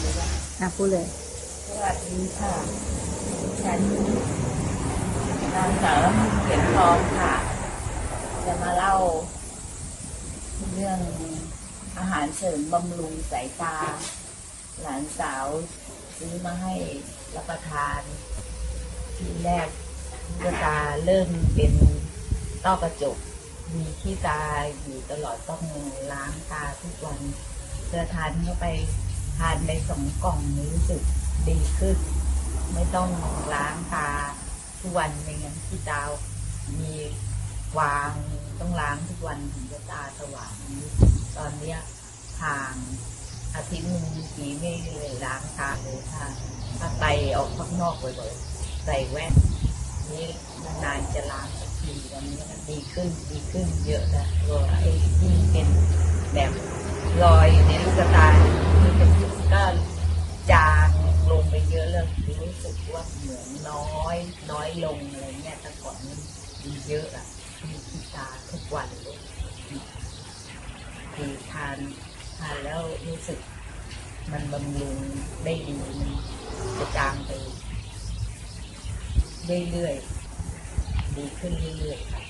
เลยว่าอะพูดเลยสวัสดีค่ะฉันนางสาวเขียนทองค่ะ จะมาเล่า เรื่องอาหารเสริมบำรุงสายตา หลานสาวซื้อมาให้รับประทาน ทีแรกลูกตาเริ่มเป็นต้อกระจก มีขี้ตาอยู่ตลอดต้องล้างตาทุกวันเจอทานเข้าไป ทานไปสองกล่องรู้สึกดีขึ้น ไม่ต้องล้างตาทุกวันไม่งั้นขี้ตามีวางต้องล้างทุกวันถึงจะตาสว่างตอนเนี้ยทางอาทิตย์หนึ่งทีไม่เลยล้างตาเลยค่ะถ้าไปออกข้างนอกบ่อยๆใส่แว่นนี่นานๆจะล้างสักทีวันนี้มันดีขึ้นดีขึ้นเยอะนะรอยไอ้ที่เป็นแบบรอยอยู่ในลูกตา เป็นก็จางลงไปเยอะเลยรู้สึกว่าเหมือนน้อย น้อยลงอะไรเงี้ยแต่ก่อนมันดีเยอะอะมีที่ตาทุกวันเลยคือทานทานแล้วรู้สึกมันบำรุงได้ดีมันจะจางไปเรื่อยๆดีขึ้นเรื่อยๆค่ะ